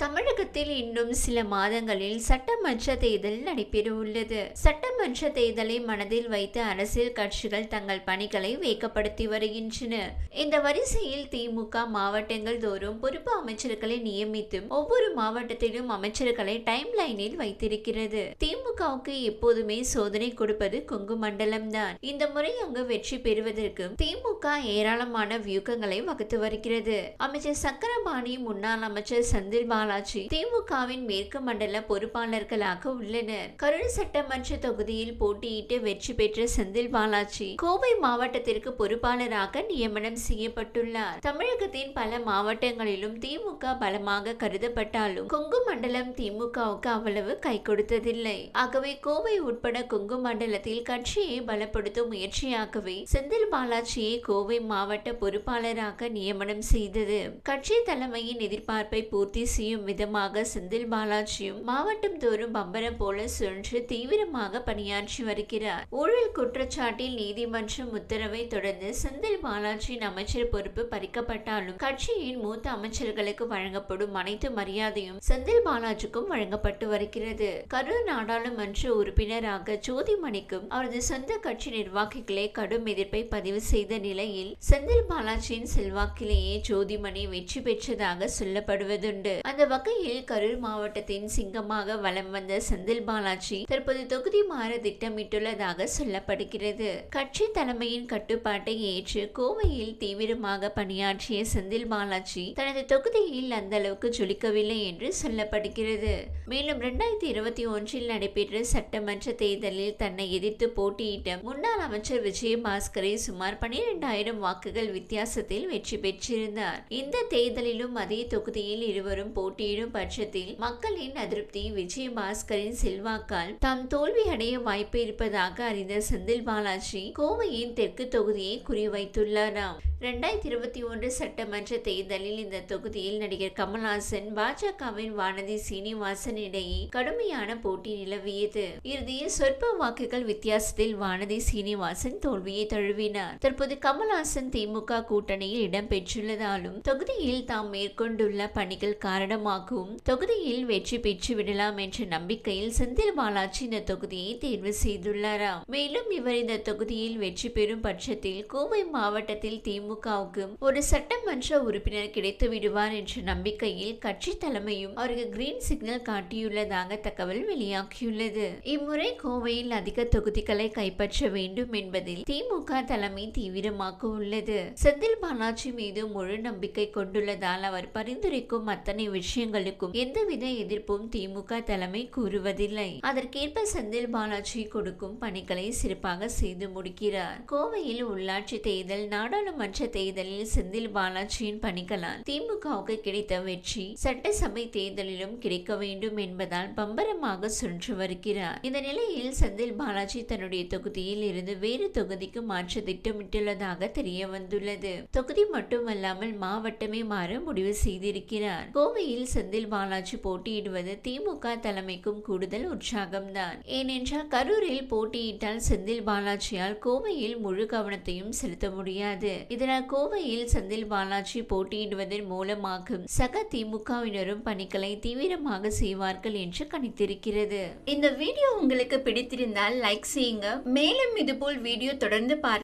தமிழகத்தில் இன்னும் சில மாதங்களில் சட்டமன்ற தேர்தல் நடைபெறவுள்ளது. சட்டமன்ற தேர்தலை மனதில் வைத்து அரசியல் கட்சிகள் தங்கள் பணிகளை வேகப்படுத்தி வருகின்றன. இந்த வரிசையில் திமுக மாவட்டங்கள் தோறும் பொறுப்பு அமைச்சர்களை நியமித்தும் ஒவ்வொரு மாவட்டத்திலும் அமைச்சர்களை டைம் லைனில் வைத்திருக்கிறது. திமுகவுக்கு எப்போதுமே சோதனை கொடுப்பது கொங்கு மண்டலம் தான். இந்த முறை அங்கு வெற்றி பெறுவதற்கு திமுக ஏராளமான வியூகங்களை வகுத்து வருகிறது. அமைச்சர் சக்கரபாணி முன்னாள் அமைச்சர் செந்தில் பாலாஜி திமுகவின் மேற்கு மண்டல பொறுப்பாளர்களாக உள்ளனர். கரூர் சட்டமன்ற தொகுதியில் போட்டியிட்டு வெற்றி பெற்ற செந்தில் பாலாஜி கோவை மாவட்டத்திற்கு பொறுப்பாளராக நியமனம் செய்யப்பட்டுள்ளார். தமிழகத்தின் பல மாவட்டங்களிலும் திமுக பலமாக கருதப்பட்டாலும் கொங்கு மண்டலம் திமுகவுக்கு அவ்வளவு கை கொடுத்ததில்லை. ஆகவே கோவை உட்பட கொங்கு மண்டலத்தில் கட்சியை பலப்படுத்தும் முயற்சியாகவே செந்தில் பாலாஜியை கோவை மாவட்ட பொறுப்பாளராக நியமனம் செய்தது. கட்சி தலைமையின் எதிர்பார்ப்பை பூர்த்தி செய்யும் விதமாக செந்தில் பாலாஜியும் மாவட்டம் தோறும் பம்பரம் போல சுழன்று தீவிரமாக பணியாற்றி வருகிறார். ஊழல் குற்றச்சாட்டில் நீதிமன்றம் உத்தரவை தொடர்ந்து செந்தில் பாலாஜியின் அமைச்சர் பொறுப்பு பறிக்கப்பட்டாலும் கட்சியின் மூத்த அமைச்சர்களுக்கு வழங்கப்படும் அனைத்து மரியாதையும் செந்தில் பாலாஜிக்கும் வழங்கப்பட்டு வருகிறது. கரூர் நாடாளுமன்ற உறுப்பினராக ஜோதிமணிக்கும் அவரது சொந்த கட்சி நிர்வாகிகளே கடும் எதிர்ப்பை பதிவு செய்த நிலையில் செந்தில் பாலாஜியின் செல்வாக்கிலேயே ஜோதிமணி வெற்றி பெற்றதாக சொல்லப்படுவதுண்டு. அந்த வகையில் கரூர் மாவட்டத்தின் சிங்கமாக வலம் வந்த செந்தில் பாலாஜி தற்போது தொகுதி மாற திட்டமிட்டுள்ளதாக சொல்லப்படுகிறது. கட்சி தலைமையின் கட்டுப்பாட்டை ஏற்று கோவையில் தீவிரமாக பணியாற்றிய செந்தில் பாலாஜி தனது தொகுதியில் அந்த அளவுக்கு ஜொலிக்கவில்லை என்று சொல்லப்படுகிறது. மேலும் இரண்டாயிரத்தி இருபத்தி ஒன்றில் நடைபெற்ற சட்டமன்ற தேர்தலில் தன்னை எதிர்த்து போட்டியிட்ட முன்னாள் அமைச்சர் விஜயபாஸ்கரை சுமார் பனிரெண்டாயிரம் வாக்குகள் வித்தியாசத்தில் வெற்றி பெற்றிருந்தார். இந்த தேர்தலிலும் அதே தொகுதியில் இருவரும் போட்டியிடும் பட்சத்தில் மக்களின் அதிருப்தி விஜயபாஸ்கரின் செல்வாக்கால் தாம் தோல்வி அடைய வாய்ப்பு இருப்பதாக அறிந்த செந்தில் பாலாஜி கோவையின் தெற்கு தொகுதியை குறிவைத்துள்ளாராம். ரெண்டாயிரத்தி இருபத்தி ஒன்று சட்டமன்ற தேர்தலில் இந்த தொகுதியில் நடிகர் கமல்ஹாசன் பாஜகவின் வானதி சீனிவாசன் இடையே கடுமையான போட்டி நிலவியது. இறுதியில் சொற்ப வாக்குகள் வித்தியாசத்தில் வானதி சீனிவாசன் தோல்வியை தழுவினார். தற்போது கமல்ஹாசன் திமுக கூட்டணியில் இடம்பெற்றுள்ளதாலும் தொகுதியில் தாம் மேற்கொண்டுள்ள பணிகள் காரணமாகவும் தொகுதியில் வெற்றி பெற்று விடலாம் என்ற நம்பிக்கையில் செந்தில் பாலாஜி இந்த தொகுதியை தேர்வு செய்துள்ளாராம். மேலும் இவர் இந்த தொகுதியில் வெற்றி பெறும் பட்சத்தில் கோவை மாவட்டத்தில் திமுக திமுகவுக்கு ஒரு சட்டமன்ற உறுப்பினர் கிடைத்து விடுவார் என்ற நம்பிக்கையில் கட்சி தலைமையும் அவருக்கு கிரீன் சிக்னல் காட்டியுள்ளதாக தகவல் வெளியாகியுள்ளது. இம்முறை கோவையில் அதிக தொகுதிகளை கைப்பற்ற வேண்டும் என்பதில் திமுக தலைமை தீவிரமாக உள்ளது. செந்தில் பாலாஜி மீது முழு நம்பிக்கை கொண்டுள்ளதால் அவர் பரிந்துரைக்கும் அத்தனை விஷயங்களுக்கும் எந்தவித எதிர்ப்பும் திமுக தலைமை கூறுவதில்லை. அதற்கேற்ப செந்தில் பாலாஜி கொடுக்கும் பணிகளை சிறப்பாக செய்து முடிக்கிறார். கோவையில் உள்ளாட்சி தேர்தல் நாடாளுமன்ற தேர்தலில் செந்தில் பாலாஜியின் பணிகளால் திமுகவுக்கு கிடைத்த வெற்றி சட்டசபை தேர்தலிலும் கிடைக்க வேண்டும் என்பதால் பம்பரமாக சுழன்று வருகிறார். இந்த நிலையில் செந்தில் பாலாஜி தன்னுடைய தொகுதியில் இருந்து வேறு தொகுதிக்கு மாற்ற திட்டமிட்டுள்ளதாக தெரிய வந்துள்ளது. தொகுதி மட்டுமல்லாமல் மாவட்டமே மாற முடிவு செய்திருக்கிறார். கோவையில் செந்தில் பாலாஜி போட்டியிடுவது திமுக தலைமைக்கும் கூடுதல் உற்சாகம்தான். ஏனென்றால் கரூரில் போட்டியிட்டால் செந்தில் பாலாஜியால் கோவையில் முழு கவனத்தையும் செலுத்த முடியாது. இதனால் கோவையில் செந்தில் பாலாஜி போட்டியிடுவதன் மூலமாக சக திமுகவினரும் பணிகளை தீவிரமாக செய்வார்கள் என்று கணித்திருக்கிறது. இந்த வீடியோ உங்களுக்கு பிடித்திருந்தால் லைக் செய்யுங்க. மேலும் இதுபோல் வீடியோ தொடர்ந்து பார்க்க